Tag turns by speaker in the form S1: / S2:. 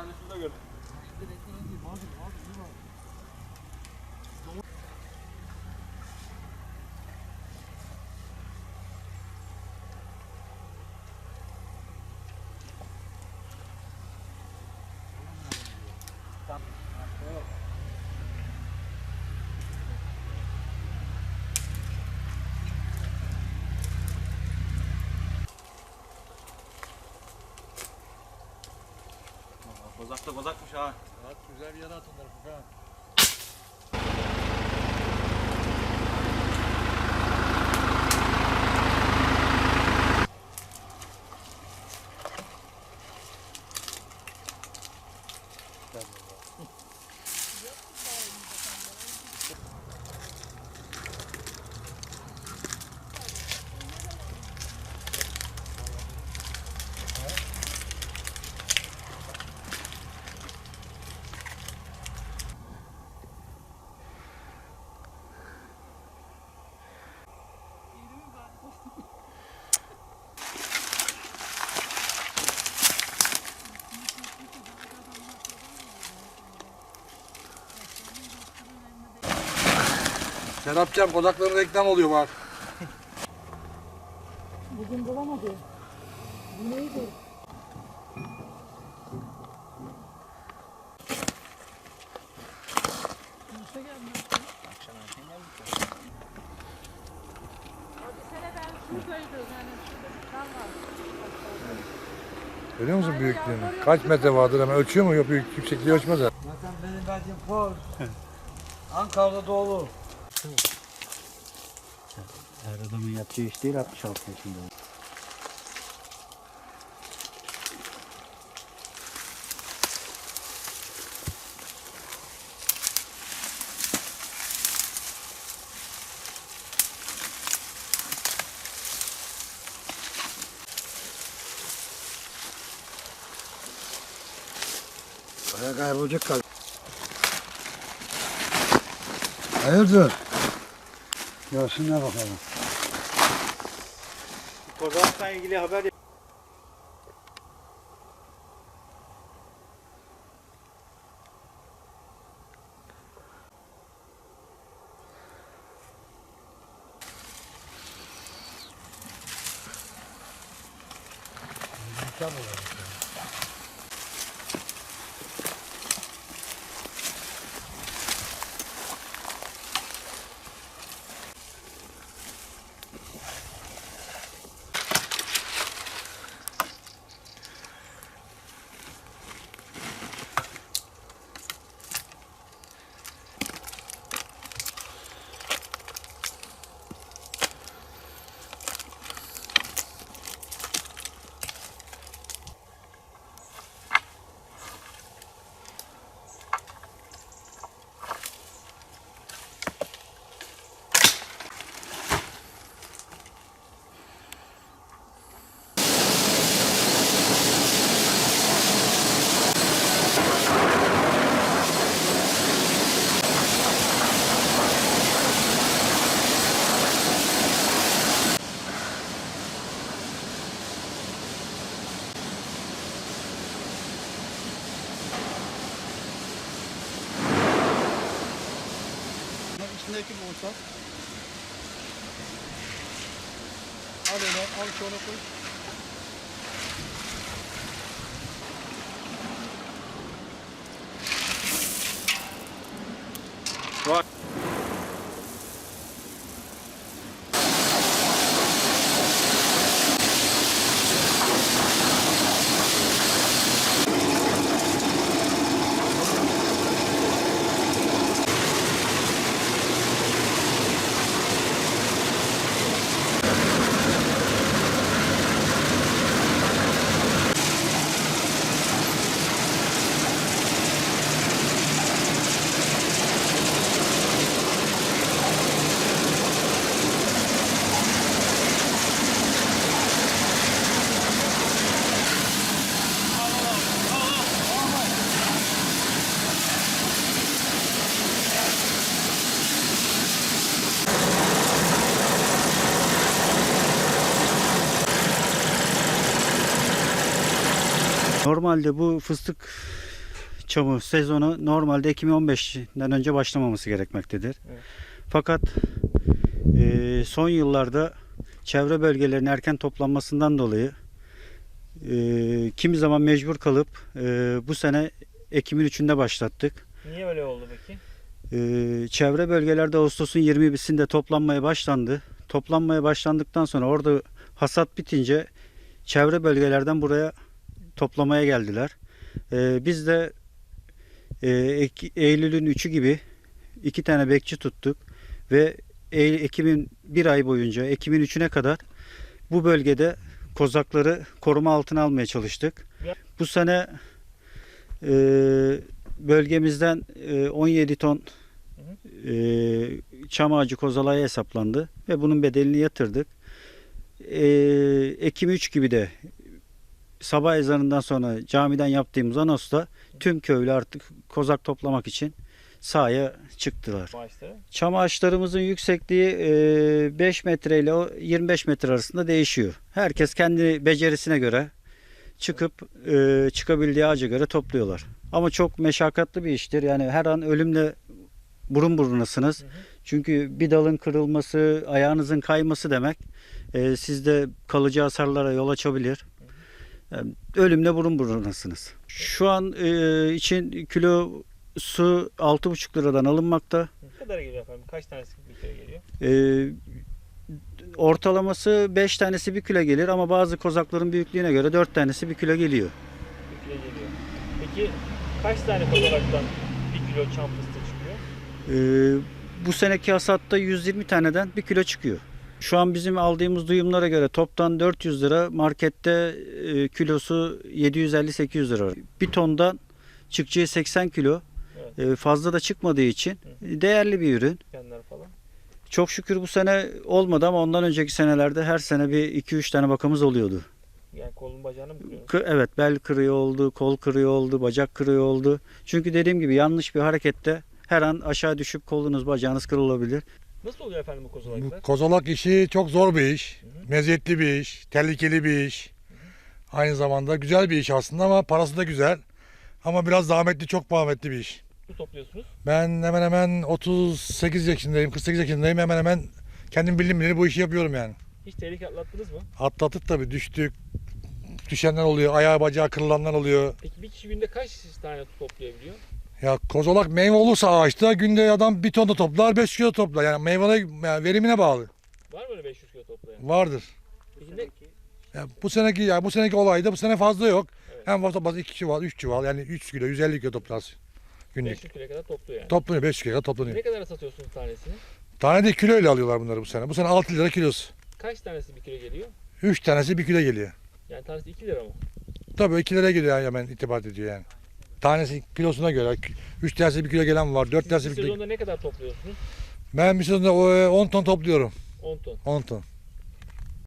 S1: tanesini de gördüm.
S2: Hadi, hadi, yürü.
S1: Kozak da kozakmış ha.
S2: At güzel bir yere at onları Furkan. Serapcan kozakların reklam oluyor bak.
S3: Bugün bulamadı. Bu neydi?
S2: Görüyor musun büyüklüğünü? Kaç metre vardır hemen ölçüyor mu? Yok büyük yüksekliği ölçmez.
S4: Zaten benim verdiğim for Ankara'da doğulu.
S5: Her adamın yapacağı iş değil 66 yaşında.
S4: Baya kaybolacak kaldı. Hayırdır? Görsünler bakalım.
S1: Kozakla ilgili haber
S2: İçindeki bu uçak. Al onu, al şunu koy.
S1: var.
S5: Normalde bu fıstık çamı sezonu normalde Ekim 15'den önce başlamaması gerekmektedir.
S1: Evet.
S5: Fakat e, son yıllarda çevre bölgelerin erken toplanmasından dolayı e, kimi zaman mecbur kalıp e, bu sene Ekim'in 3'ünde başlattık.
S1: Niye öyle oldu peki?
S5: Ee, çevre bölgelerde Ağustos'un 20'sinde toplanmaya başlandı. Toplanmaya başlandıktan sonra orada hasat bitince çevre bölgelerden buraya toplamaya geldiler. Ee, biz de e, Eylül'ün 3'ü gibi iki tane bekçi tuttuk ve Eylül, Ekim'in bir ay boyunca Ekim'in 3'üne kadar bu bölgede kozakları koruma altına almaya çalıştık. Bu sene e, bölgemizden e, 17 ton e, çam ağacı kozalaya hesaplandı ve bunun bedelini yatırdık. E, Ekim 3 gibi de sabah ezanından sonra camiden yaptığımız anosta tüm köylü artık kozak toplamak için sahaya çıktılar.
S1: Maaşları.
S5: Çam ağaçlarımızın yüksekliği e, 5 metre ile o 25 metre arasında değişiyor. Herkes kendi becerisine göre çıkıp çıkabildiği ağaca göre topluyorlar. Ama çok meşakkatli bir iştir. Yani her an ölümle burun burunasınız.
S1: Hı hı.
S5: Çünkü bir dalın kırılması, ayağınızın kayması demek sizde kalıcı hasarlara yol açabilir. Ölümle burun burunasınız. Şu an e, için kilosu 6,5 liradan alınmakta.
S1: Ne kadar geliyor efendim? Kaç tanesi bir kere geliyor?
S5: Ee, ortalaması 5 tanesi bir kilo gelir ama bazı kozakların büyüklüğüne göre 4 tanesi bir kilo geliyor.
S1: Bir kilo geliyor. Peki kaç tane kozalaktan bir kilo çam fıstığı çıkıyor?
S5: Ee, bu seneki hasatta 120 taneden bir kilo çıkıyor. Şu an bizim aldığımız duyumlara göre toptan 400 lira, markette e, kilosu 750-800 lira. Bir tondan çıkacağı 80 kilo. E, fazla da çıkmadığı için değerli bir ürün.
S1: Kendiler falan.
S5: Çok şükür bu sene olmadı ama ondan önceki senelerde her sene bir 2-3 tane bakamız oluyordu.
S1: Yani kolun bacağını mı kırıyorsun?
S5: Kı- Evet bel kırıyor oldu, kol kırıyor oldu, bacak kırıyor oldu. Çünkü dediğim gibi yanlış bir harekette her an aşağı düşüp kolunuz bacağınız kırılabilir.
S1: Nasıl oluyor efendim bu
S2: Bu
S1: kozalaklar?
S2: kozalak işi çok zor bir iş. Meziyetli bir iş. Tehlikeli bir iş. Aynı zamanda güzel bir iş aslında ama parası da güzel. Ama biraz zahmetli, çok zahmetli bir iş.
S1: Bu topluyorsunuz.
S2: Ben hemen hemen 38 yaşındayım, 48 yaşındayım. Hemen hemen kendim bildim bileli bu işi yapıyorum yani.
S1: Hiç tehlike atlattınız mı?
S2: Atlattık tabii, düştük. Düşenler oluyor, ayağı bacağı kırılanlar oluyor.
S1: Peki bir kişi günde kaç tane toplayabiliyor?
S2: Ya kozolak meyve olursa ağaçta günde adam bir ton da toplar, 5 kilo toplar. Yani meyvene, yani verimine bağlı.
S1: Var mı öyle 500 kilo toplayan?
S2: Vardır.
S1: Peki?
S2: Ya bu seneki ya bu seneki olayda bu sene fazla yok.
S1: Evet.
S2: Hem fazla bazı 2 çuval, 3 çuval yani 3 kilo 150 kilo toplarsın günlük.
S1: 500 kiloya kadar topluyor yani.
S2: Toplanıyor 5 kilo toplanıyor.
S1: Ne kadar satıyorsunuz tanesini?
S2: Tane de kilo ile alıyorlar bunları bu sene. Bu sene 6 lira kilosu.
S1: Kaç tanesi bir kilo geliyor?
S2: 3 tanesi 1 kilo geliyor.
S1: Yani tanesi 2 lira mı?
S2: Tabii 2 liraya geliyor yani hemen itibat ediyor yani. Tanesi kilosuna göre 3 tanesi 1 kilo gelen var, 4
S1: Siz
S2: tanesi
S1: bir
S2: 1 kilo.
S1: sezonda ne kadar topluyorsunuz?
S2: Ben bir sezonda o, e, 10 ton topluyorum.
S1: 10 ton.
S2: 10 ton.